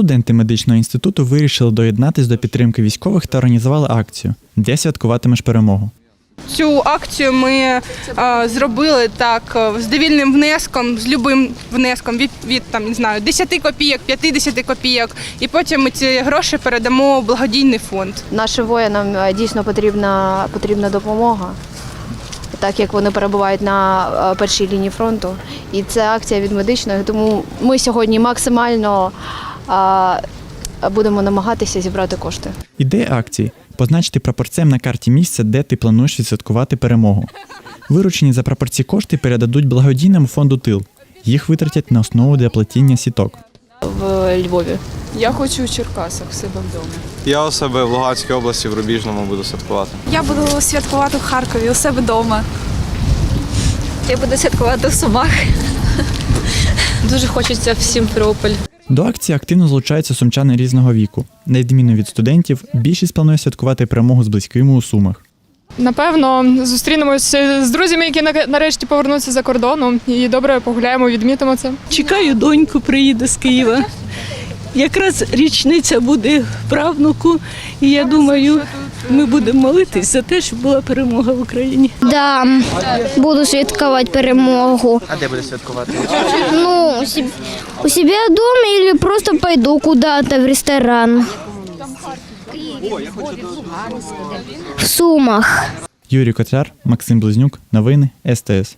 Студенти медичного інституту вирішили доєднатись до підтримки військових та організували акцію, де святкуватимеш перемогу. Цю акцію ми е, зробили так е, з довільним внеском, з любим внеском від, від там не знаю 10 копійок, 50 копійок, і потім ми ці гроші передамо в благодійний фонд. Нашим воїнам е, дійсно потрібна, потрібна допомога, так як вони перебувають на першій лінії фронту. І це акція від медичної, тому ми сьогодні максимально будемо намагатися зібрати кошти. Ідея акції позначити прапорцем на карті місце, де ти плануєш відсвяткувати перемогу. Виручені за прапорці кошти передадуть благодійному фонду тил. Їх витратять на основу для плетіння сіток. В Львові. Я хочу у Черкасах в себе вдома. Я у себе в Луганській області в Рубіжному буду святкувати. Я буду святкувати в Харкові у себе вдома. Я буду святкувати в Сумах. Дуже хочеться в Сімферополь. До акції активно залучаються сумчани різного віку. На відміну від студентів, більшість планує святкувати перемогу з близькими у сумах. Напевно, зустрінемося з друзями, які на- нарешті повернуться за кордону, і добре погуляємо, відмітимо це. Чекаю, доньку приїде з Києва. Якраз річниця буде правнуку, і я думаю, ми будемо молитись за те, щоб була перемога в Україні. Да, буду святкувати перемогу. А де буде святкувати? Ну, у себ- у себя дома или просто пойду куда-то в ресторан. В Сумах. Юрій Котляр, Максим Близнюк, новини СТС.